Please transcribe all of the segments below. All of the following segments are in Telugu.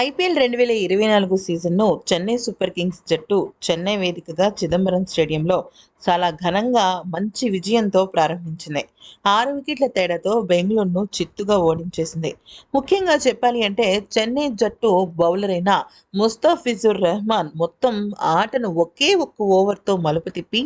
ఐపీఎల్ రెండు వేల ఇరవై నాలుగు సీజన్ను చెన్నై సూపర్ కింగ్స్ జట్టు చెన్నై వేదికగా చిదంబరం స్టేడియంలో చాలా ఘనంగా మంచి విజయంతో ప్రారంభించింది. ఆరు వికెట్ల తేడాతో బెంగళూరును చిత్తుగా ఓడించేసింది. ముఖ్యంగా చెప్పాలి అంటే చెన్నై జట్టు బౌలర్ అయిన ముస్తాఫిజుర్ రెహమాన్ మొత్తం ఆటను ఒకే ఒక్క ఓవర్తో మలుపు తిప్పి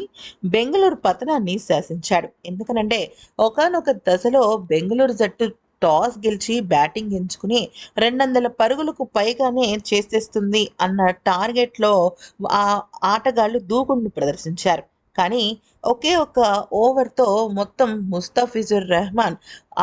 బెంగళూరు పతనాన్ని శాసించాడు. ఎందుకనంటే ఒకానొక దశలో బెంగళూరు జట్టు టాస్ గెలిచి బ్యాటింగ్ ఎంచుకుని రెండు వందల పరుగులకు పైగానే చేసేస్తుంది అన్న టార్గెట్లో ఆ ఆటగాళ్ళు దూకుడును ప్రదర్శించారు. కానీ ఒకే ఒక్క ఓవర్తో మొత్తం ముస్తాఫిజుర్ రెహమాన్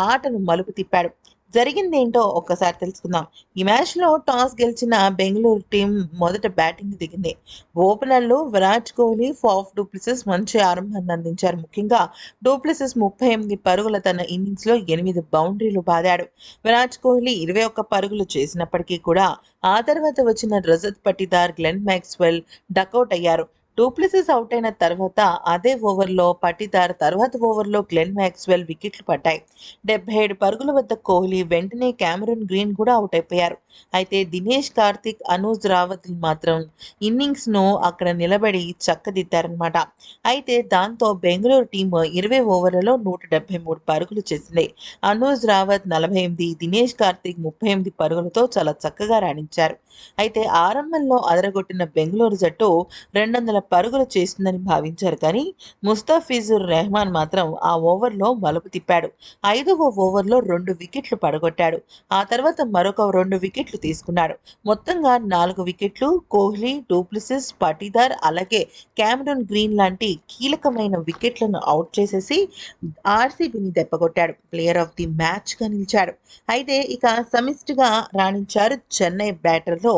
ఆటను మలుపు తిప్పాడు. జరిగింది ఏంటో ఒక్కసారి తెలుసుకుందాం. ఈ మ్యాచ్లో టాస్ గెలిచిన బెంగళూరు టీం మొదట బ్యాటింగ్ దిగింది. ఓపెనర్లు విరాట్ కోహ్లీ ఫాఫ్ డూప్లిసెస్ మంచి ఆరంభాన్ని అందించారు. ముఖ్యంగా డూప్లిసెస్ ముప్పై ఎనిమిది పరుగుల తన ఇన్నింగ్స్లో ఎనిమిది బౌండరీలు బాదాడు. విరాట్ కోహ్లీ ఇరవై ఒక్క పరుగులు చేసినప్పటికీ కూడా ఆ తర్వాత వచ్చిన Rajat Patidar Glenn Maxwell duck out అయ్యారు. డూప్లిసిస్ అవుట్ అయిన తర్వాత అదే ఓవర్లో పటిదార్ తర్వాత ఓవర్లో గ్లెన్ మ్యాక్స్వెల్ వికెట్లు పడ్డాయి. డెబ్బై ఏడు పరుగుల వద్ద కోహ్లీ వెంటనే క్యామరూన్ గ్రీన్ కూడా అవుట్ అయిపోయారు. అయితే దినేష్ కార్తిక్ అనూజ్ రావత్ మాత్రం ఇన్నింగ్స్ను అక్కడ నిలబడి చక్కదిద్దారనమాట అయితే దాంతో బెంగళూరు టీం ఇరవై ఓవర్లలో నూట డెబ్బై మూడు పరుగులు చేసింది. అనూజ్ రావత్ నలభై ఎనిమిది దినేష్ కార్తిక్ ముప్పై ఎనిమిది పరుగులతో చాలా చక్కగా రాణించారు. అయితే ఆరంభంలో అదరగొట్టిన బెంగళూరు జట్టు రెండు వందల పరుగులు చేస్తుందని భావించారు. కానీ ముస్తాఫిజుర్ రెహమాన్ మాత్రం ఆ ఓవర్లో మలుపు తిప్పాడు. ఐదవ ఓవర్లో రెండు వికెట్లు పడగొట్టాడు. ఆ తర్వాత మరొక రెండు వికెట్లు తీసుకున్నాడు. మొత్తంగా నాలుగు వికెట్లు కోహ్లీ డూప్లిసిస్ పటీదార్ అలాగే క్యామ్రన్ గ్రీన్ లాంటి కీలకమైన వికెట్లను అవుట్ చేసేసి ఆర్సీబీని దెబ్బకొట్టాడు ప్లేయర్ ఆఫ్ ది మ్యాచ్గా నిలిచాడు. అయితే ఇక సమిష్టిగా రాణించారు చెన్నై బ్యాటర్లో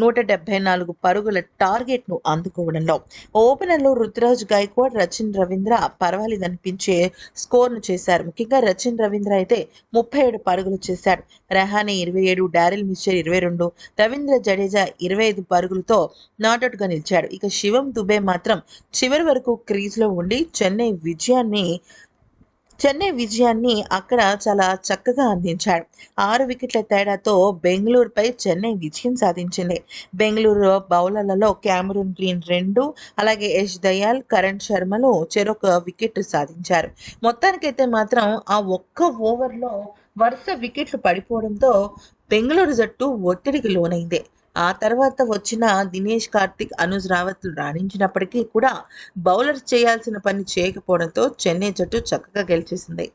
నూట డెబ్బై నాలుగు పరుగుల టార్గెట్ను అందుకోవడంలో. ఓపెనర్లు రుతురాజ్ గైక్వాడ్ రచిన్ రవీంద్ర పర్వాలేదనిపించే స్కోర్ను చేశారు. ముఖ్యంగా రచిన్ రవీంద్ర అయితే ముప్పై ఏడు పరుగులు చేశాడు. రెహానే ఇరవై ఏడు డారిల్ మిస్చర్ ఇరవై రెండు రవీంద్ర జడేజా ఇరవై ఐదు పరుగులతో నాటౌట్గా నిలిచాడు. ఇక శివం దుబే మాత్రం చివరి వరకు క్రీజ్లో ఉండి చెన్నై విజయాన్ని చెన్నై విజయాన్ని అక్కడ చాలా చక్కగా అందించాడు. ఆరు వికెట్ల తేడాతో బెంగళూరుపై చెన్నై విజయం సాధించింది. బెంగళూరు బౌలర్లలో క్యామరూన్ గ్రీన్ రెండు అలాగే యష్ దయాల్ కరణ్ శర్మలు చెరొక వికెట్ సాధించారు. మొత్తానికైతే మాత్రం ఆ ఒక్క ఓవర్లో వరుస వికెట్లు పడిపోవడంతో బెంగళూరు జట్టు ఒత్తిడికి లోనైంది. ఆ తర్వాత వచ్చిన దినేష్ కార్తిక్ అనుజ్ రావత్ రాణించినప్పటికీ కూడా బౌలర్ చేయాల్సిన పని చేయకపోవడంతో చెన్నై జట్టు చక్కగా గెలిచేసింది.